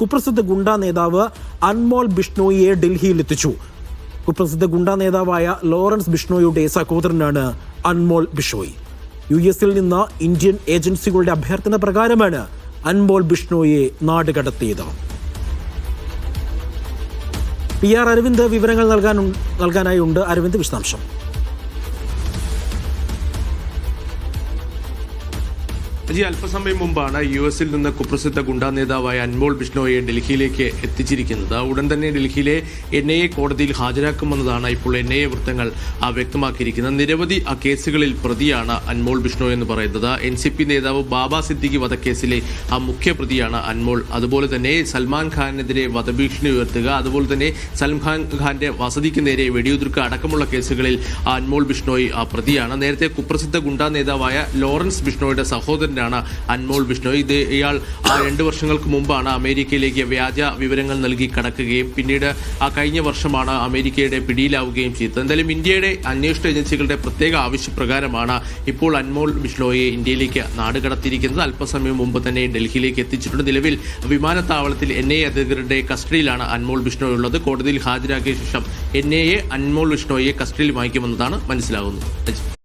കുപ്രസിദ്ധ ഗുണ്ടാ നേതാവ് അൻമോൾ ബിഷ്ണോയിയെ ഡൽഹിയിലെത്തിച്ചു. കുപ്രസിദ്ധ ഗുണ്ടാ നേതാവായ ലോറൻസ് ബിഷ്ണോയുടെ സഹോദരനാണ് അൻമോൾ ബിഷോയ് യു എസിൽ നിന്ന് ഇന്ത്യൻ ഏജൻസികളുടെ അഭ്യർത്ഥന പ്രകാരമാണ് അൻമോൾ ബിഷ്ണോയെ നാട് കടത്തിയത്. പി ആർ അരവിന്ദ് വിവരങ്ങൾ നൽകാൻ നൽകാനായി ഉണ്ട് അരവിന്ദ് വിശദാംശം. അജി അല്പസമയം മുമ്പാണ് യു എസിൽ നിന്ന് കുപ്രസിദ്ധ ഗുണ്ടാ നേതാവായ അൻമോൾ ബിഷ്ണോയെ ഡൽഹിയിലേക്ക് എത്തിച്ചിരിക്കുന്നത്. ഉടൻ തന്നെ ഡൽഹിയിലെ എൻ ഐ എ കോടതിയിൽ ഹാജരാക്കുമെന്നതാണ് ഇപ്പോൾ എൻ ഐ എ വൃത്തങ്ങൾ വ്യക്തമാക്കിയിരിക്കുന്നത്. നിരവധി കേസുകളിൽ പ്രതിയാണ് അൻമോൾ ബിഷ്ണോ എന്ന് പറയുന്നത്. എൻ സി പി നേതാവ് ബാബ സിദ്ദിഖി വധക്കേസിലെ ആ മുഖ്യ പ്രതിയാണ് അൻമോൾ. അതുപോലെ തന്നെ സൽമാൻ ഖാനെതിരെ വധഭീഷണി ഉയർത്തുക അതുപോലെ തന്നെ സൽമാൻ ഖാന്റെ വസതിക്ക് നേരെ വെടിയുതിർക്കുക അടക്കമുള്ള കേസുകളിൽ അൻമോൾ ബിഷ്ണോയ് പ്രതിയാണ്. നേരത്തെ കുപ്രസിദ്ധ ഗുണ്ടാ നേതാവായ ലോറൻസ് ബിഷ്ണോയുടെ സഹോദരനാണ് അൻമോൾ ബിഷ്ണോയ് ഇത് ഇയാൾ ആ രണ്ട് വർഷങ്ങൾക്ക് മുമ്പാണ് അമേരിക്കയിലേക്ക് വ്യാജ വിവരങ്ങൾ നൽകി കടക്കുകയും പിന്നീട് ആ കഴിഞ്ഞ വർഷമാണ് അമേരിക്കയുടെ പിടിയിലാവുകയും ചെയ്തത്. എന്തായാലും ഇന്ത്യയുടെ അന്വേഷണ ഏജൻസികളുടെ പ്രത്യേക ആവശ്യപ്രകാരമാണ് ഇപ്പോൾ അൻമോൾ ബിഷ്ണോയെ ഇന്ത്യയിലേക്ക് നാടുകടത്തിയിരിക്കുന്നത് അല്പസമയം മുമ്പ് തന്നെ ഡൽഹിയിലേക്ക് എത്തിച്ചിട്ടുണ്ട്. നിലവിൽ വിമാനത്താവളത്തിൽ എൻ ഐ അധികൃതരുടെ കസ്റ്റഡിയിലാണ് അൻമോൾ ബിഷ്ണോയ് ഉള്ളത് കോടതിയിൽ ഹാജരാക്കിയ ശേഷം എൻ ഐ എ അൻമോൾ ബിഷ്ണോയെ കസ്റ്റഡിയിൽ വാങ്ങിക്കുമെന്നതാണ് മനസ്സിലാകുന്നത്.